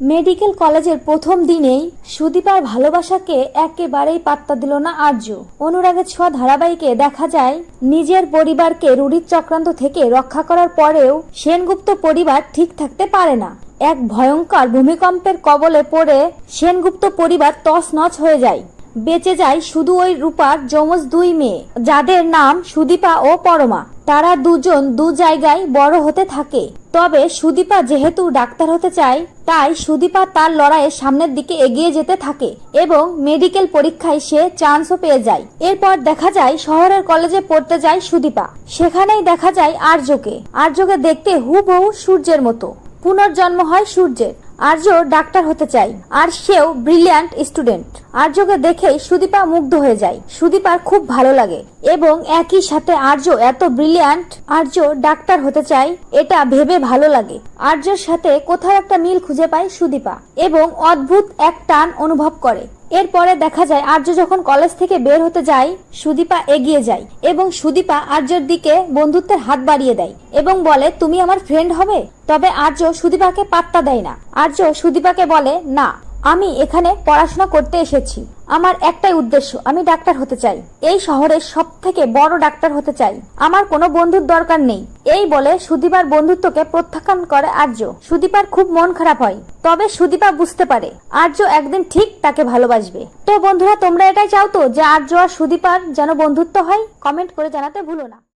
Medical কলেজের প্রথম দিনেই সুদীপার ভালোবাসাকে একেবারেই পাত্তা দিল না আর্য। অনুরাগের ছোঁয়া ধারাবাহিকে দেখা যায়, নিজের পরিবারকে রুডির চক্রান্ত থেকে রক্ষা করার পরেও সেনগুপ্ত পরিবার ঠিক থাকতে পারে না। এক ভয়ঙ্কর ভূমিকম্পের কবলে পড়ে সেনগুপ্ত পরিবার তছনছ হয়ে যায়। বেঁচে যায় শুধু ওই রূপার যমজ দুই মেয়ে, যাদের নাম সুদীপা ও পরমা। তারা দুজন দু জায়গায় বড় হতে থাকে। তবে সুদীপা যেহেতু ডাক্তার হতে চায় তাই সুদীপা তার লড়াইয়ের সামনের দিকে এগিয়ে যেতে থাকে এবং মেডিকেল পরীক্ষায় সে চান্সও পেয়ে যায়। এরপর দেখা যায় শহরের কলেজে পড়তে যায় সুদীপা। সেখানেই দেখা যায় আর্যকে। আর্যকে দেখতে হুবহু সূর্যের মতো। পুনর্জন্ম হয় সূর্যের। আর্য ডাক্তার হতে চায়। আর সেও ব্রিলিয়ান্ট স্টুডেন্ট। আর্যকে দেখেই সুদীপা মুগ্ধ হয়ে যায়। সুদীপার খুব ভালো লাগে এবং একই সাথে আর্য এত ব্রিলিয়ান্ট আর্য ডাক্তার হতে চাই এটা ভেবে ভালো লাগে। আর্যর সাথে কোথাও একটা মিল খুঁজে পায় সুদীপা এবং অদ্ভুত এক টান অনুভব করে। এরপরে দেখা যায় আর্য যখন কলেজ থেকে বের হতে যায়, সুদীপা এগিয়ে যায় এবং সুদীপা আর্যর দিকে বন্ধুত্বের হাত বাড়িয়ে দেয় এবং বলে, তুমি আমার ফ্রেন্ড হবে? তবে আর্য সুদীপাকে পাত্তা দেয় না। আর্য সুদীপাকে বলে, না। আমি এখানে পড়াশোনা করতে এসেছি। আমার একটাই উদ্দেশ্য, আমি ডাক্তার হতে চাই। এই শহরের সব থেকে বড় ডাক্তার হতে চাই। আমার কোনো বন্ধুর দরকার নেই। এই বলে সুদীপার বন্ধুত্বকে প্রত্যাখ্যান করে আর্য। সুদীপার খুব মন খারাপ হয়। তবে সুদীপা বুঝতে পারে, আর্য একদিন ঠিক তাকে ভালোবাসবে। তো বন্ধুরা, তোমরা এটাই চাও তো যে আর্য আর সুদীপার যেন বন্ধুত্ব হয়? কমেন্ট করে জানাতে ভুলো না।